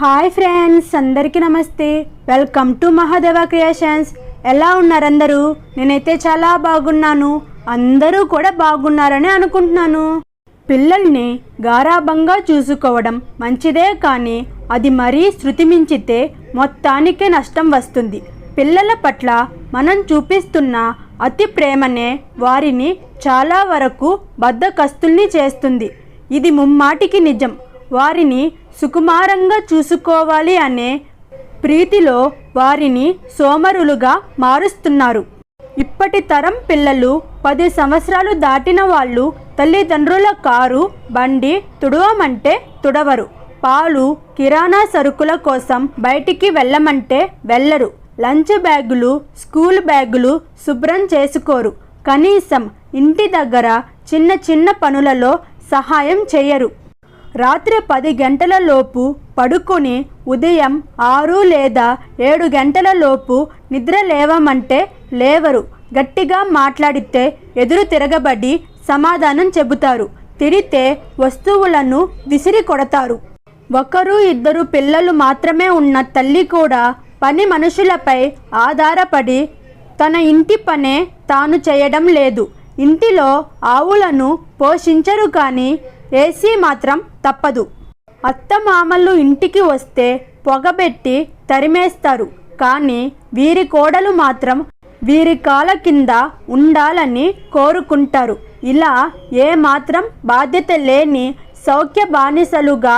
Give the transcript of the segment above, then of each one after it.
Hi friends అందరికీ నమస్తే. Welcome to Mahadeva creations ఎలా ఉన్నారందరూ? నేనైతే చాలా బాగున్నాను. అందరూ కూడా బాగున్నారని అనుకుంటున్నాను. పిల్లల్ని గారాభంగా చూసుకోవడం మంచిదే కానీ అది మరీ శృతి మించితే మొత్తానికే నష్టం వస్తుంది. పిల్లల పట్ల మనం చూపిస్తున్న అతి ప్రేమనే వారిని చాలా వరకు బద్దకస్తుల్ని చేస్తుంది. ఇది ముమ్మాటికి నిజం. వారిని సుకుమారంగా చూసుకోవాలి అనే ప్రీతిలో వారిని సోమరులుగా మారుస్తున్నారు. ఇప్పటి తరం పిల్లలు పది సంవత్సరాలు దాటిన వాళ్ళు తల్లిదండ్రుల కారు బండి తుడవమంటే తుడవరు. పాలు కిరాణా సరుకుల కోసం బయటికి వెళ్ళమంటే వెళ్ళరు. లంచ్ బ్యాగులు స్కూల్ బ్యాగులు శుభ్రం చేసుకోరు. కనీసం ఇంటి దగ్గర చిన్న చిన్న పనులలో సహాయం చేయరు. రాత్రి పది గంటలలోపు పడుకుని పడుకొని ఉదయం ఆరు లేదా ఏడు గంటలలోపు నిద్ర లేవమంటే లేవరు. గట్టిగా మాట్లాడితే ఎదురు తిరగబడి సమాధానం చెబుతారు. తిరితే వస్తువులను విసిరి కొడతారు. ఒకరు ఇద్దరు పిల్లలు మాత్రమే ఉన్న తల్లి కూడా పని మనుషులపై ఆధారపడి తన ఇంటి పనే తాను చేయడం లేదు. ఇంటిలో ఆవులను పోషించరు కానీ ఏసీ మాత్రం తప్పదు. అత్తమామలు ఇంటికి వస్తే పొగబెట్టి తరిమేస్తారు. కానీ వీరి కోడలు మాత్రం వీరి కాల కింద ఉండాలని కోరుకుంటారు. ఇలా ఏమాత్రం బాధ్యత లేని సౌఖ్య బానిసలుగా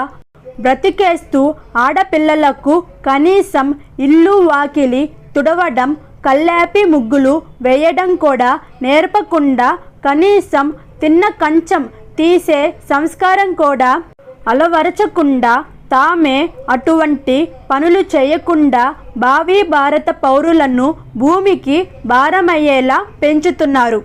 బ్రతికేస్తూ ఆడపిల్లలకు కనీసం ఇల్లు వాకిలి తుడవడం కల్లాపి ముగ్గులు వేయడం కూడా నేర్పకుండా కనీసం తిన్న కంచం తీసే సంస్కారం కూడా అలవరచకుండా తామే అటువంటి పనులు చేయకుండా భావి భారత పౌరులను భూమికి భారమయ్యేలా పెంచుతున్నారు.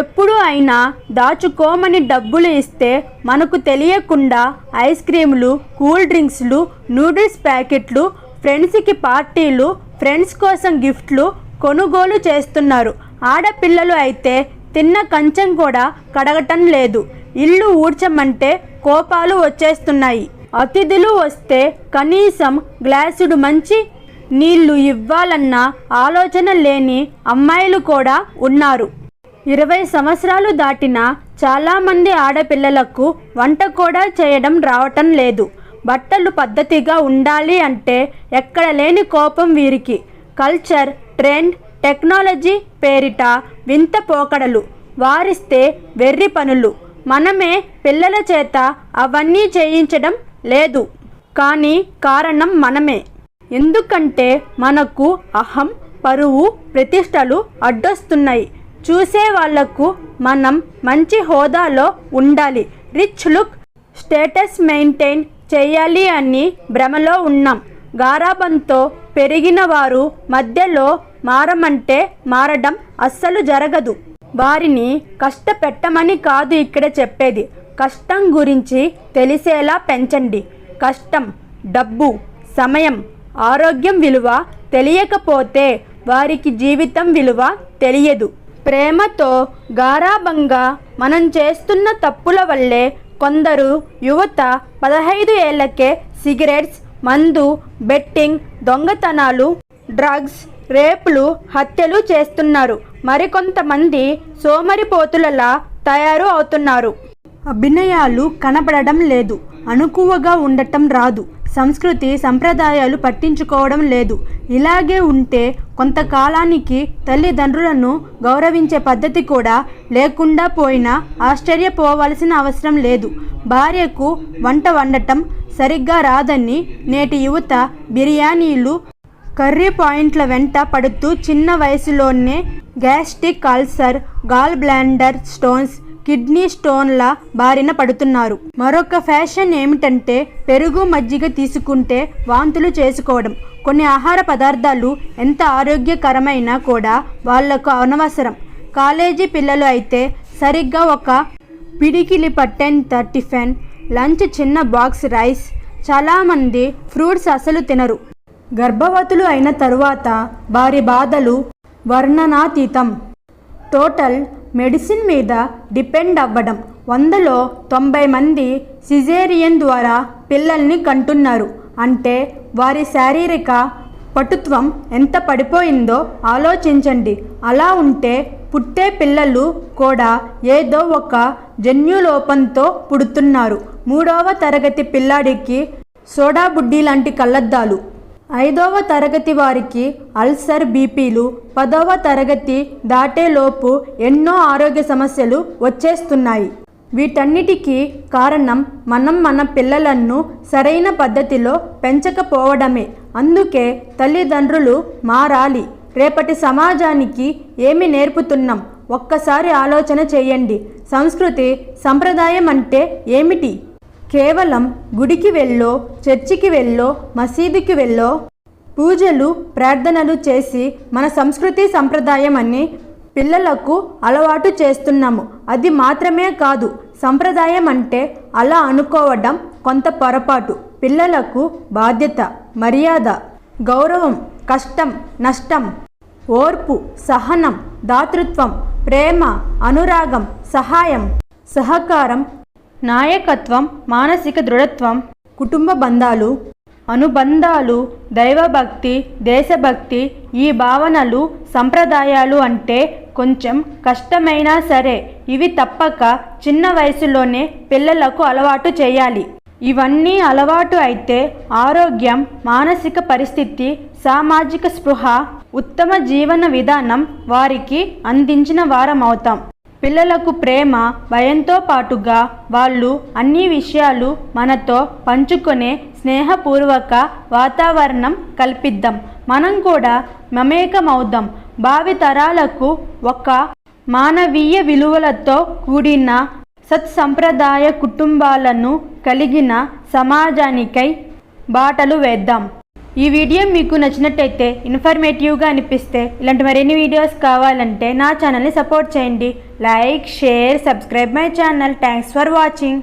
ఎప్పుడు అయినా దాచుకోమని డబ్బులు ఇస్తే మనకు తెలియకుండా ఐస్ క్రీములు కూల్ డ్రింక్స్లు నూడిల్స్ ప్యాకెట్లు ఫ్రెండ్స్కి పార్టీలు ఫ్రెండ్స్ కోసం గిఫ్ట్లు కొనుగోలు చేస్తున్నారు. ఆడపిల్లలు అయితే తిన్న కంచం కూడా కడగటం లేదు. ఇల్లు ఊడ్చమంటే కోపాలు వచ్చేస్తున్నాయి. అతిథులు వస్తే కనీసం గ్లాసుడు మంచి నీళ్ళు ఇవ్వాలన్న ఆలోచన లేని అమ్మాయిలు కూడా ఉన్నారు. ఇరవై సంవత్సరాలు దాటిన చాలామంది ఆడపిల్లలకు వంట కూడా చేయడం రావటం లేదు. బట్టలు పద్ధతిగా ఉండాలి అంటే ఎక్కడ లేని కోపం వీరికి. కల్చర్ ట్రెండ్ టెక్నాలజీ పేరిట వింత పోకడలు. వారిస్తే వెర్రి పనులు. మనమే పిల్లల చేత అవన్నీ చేయించడం లేదు. కానీ కారణం మనమే. ఎందుకంటే మనకు అహం పరువు ప్రతిష్టలు అడ్డొస్తున్నాయి. చూసే వాళ్ళకు మనం మంచి హోదాలో ఉండాలి. రిచ్ లుక్ స్టేటస్ మెయింటైన్ చేయాలి అని భ్రమలో ఉన్నాం. గారాబంతో పెరిగిన వారు మధ్యలో మారమంటే మారడం అస్సలు జరగదు. వారిని కష్టపెట్టమని కాదు ఇక్కడ చెప్పేది. కష్టం గురించి తెలిసేలా పెంచండి. కష్టం డబ్బు సమయం ఆరోగ్యం విలువ తెలియకపోతే వారికి జీవితం విలువ తెలియదు. ప్రేమతో గారాభంగా మనం చేస్తున్న తప్పుల వల్లే కొందరు యువత పదహైదు ఏళ్ళకే సిగరెట్స్ మందు బెట్టింగ్ దొంగతనాలు డ్రగ్స్ రేపులు హత్యలు చేస్తున్నారు. మరికొంతమంది సోమరిపోతులలా తయారు అవుతున్నారు. అభినయాలు కనపడడం లేదు. అనుకువగా ఉండటం రాదు. సంస్కృతి సంప్రదాయాలు పట్టించుకోవడం లేదు. ఇలాగే ఉంటే కొంతకాలానికి తల్లిదండ్రులను గౌరవించే పద్ధతి కూడా లేకుండా పోయినా ఆశ్చర్యపోవలసిన అవసరం లేదు. భార్యకు వంట వండటం సరిగ్గా రాదని నేటి యువత బిర్యానీలు కర్రీ పాయింట్ల వెంట పడుతూ చిన్న వయసులోనే gastric ulcer gall bladder stones kidney స్టోన్ల బారిన పడుతున్నారు. మరొక ఫ్యాషన్ ఏమిటంటే పెరుగు మజ్జిగ తీసుకుంటే వాంతులు చేసుకోవడం. కొన్ని ఆహార పదార్థాలు ఎంత ఆరోగ్యకరమైనా కూడా వాళ్ళకు అనవసరం. కాలేజీ పిల్లలు అయితే సరిగ్గా ఒక పిడికిలి పట్టేంత టిఫిన్ లంచ్ చిన్న బాక్స్ రైస్ చాలామంది ఫ్రూట్స్ అసలు తినరు. గర్భవతులు అయిన తరువాత వారి బాధలు వర్ణనాతీతం. టోటల్ మెడిసిన్ మీద డిపెండ్ అవ్వడం. వందలో తొంభై మంది సిజేరియన్ ద్వారా పిల్లల్ని కంటున్నారు. అంటే వారి శారీరక పటుత్వం ఎంత పడిపోయిందో ఆలోచించండి. అలా ఉంటే పుట్టే పిల్లలు కూడా ఏదో ఒక జన్యులోపంతో పుడుతున్నారు. మూడవ తరగతి పిల్లాడికి సోడా బుడ్డి లాంటి కళ్ళద్దాలు. ఐదవ తరగతి వారికి అల్సర్ బీపీలు పదవ తరగతి దాటేలోపు ఎన్నో ఆరోగ్య సమస్యలు వచ్చేస్తున్నాయి. వీటన్నిటికీ కారణం మనం మన పిల్లలను సరైన పద్ధతిలో పెంచకపోవడమే. అందుకే తల్లిదండ్రులు మారాలి. రేపటి సమాజానికి ఏమి నేర్పుతున్నాం? ఒక్కసారి ఆలోచన చేయండి. సంస్కృతి సంప్రదాయం అంటే ఏమిటి? కేవలం గుడికి వెళ్ళో చర్చికి వెళ్ళో మసీదుకి వెళ్ళో పూజలు ప్రార్థనలు చేసి మన సంస్కృతి సంప్రదాయం అని పిల్లలకు అలవాటు చేస్తున్నాము. అది మాత్రమే కాదు సంప్రదాయం అంటే అలా అనుకోవడం కొంత పొరపాటు. పిల్లలకు బాధ్యత మర్యాద గౌరవం కష్టం నష్టం ఓర్పు సహనం దాతృత్వం ప్రేమ అనురాగం సహాయం సహకారం నాయకత్వం మానసిక దృఢత్వం కుటుంబ బంధాలు అనుబంధాలు దైవభక్తి దేశభక్తి ఈ భావనలు సంప్రదాయాలు అంటే కొంచెం కష్టమైనా సరే ఇవి తప్పక చిన్న వయసులోనే పిల్లలకు అలవాటు చేయాలి. ఇవన్నీ అలవాటు అయితే ఆరోగ్యం మానసిక పరిస్థితి సామాజిక స్పృహ ఉత్తమ జీవన విధానం వారికి అందించిన వారమవుతాం. పిల్లలకు ప్రేమ భయంతో పాటుగా వాళ్ళు అన్ని విషయాలు మనతో పంచుకునే స్నేహపూర్వక వాతావరణం కల్పిద్దాం. మనం కూడా మమేకమవుదాం. భావితరాలకు ఒక మానవీయ విలువలతో కూడిన సత్సంప్రదాయ కుటుంబాలను కలిగిన సమాజానికై బాటలు వేద్దాం. ఈ వీడియో మీకు నచ్చినట్టయితే ఇన్ఫర్మేటివ్గా అనిపిస్తే ఇలాంటి మరిన్ని వీడియోస్ కావాలంటే నా ఛానల్ని సపోర్ట్ చేయండి. Like share subscribe my channel. Thanks for watching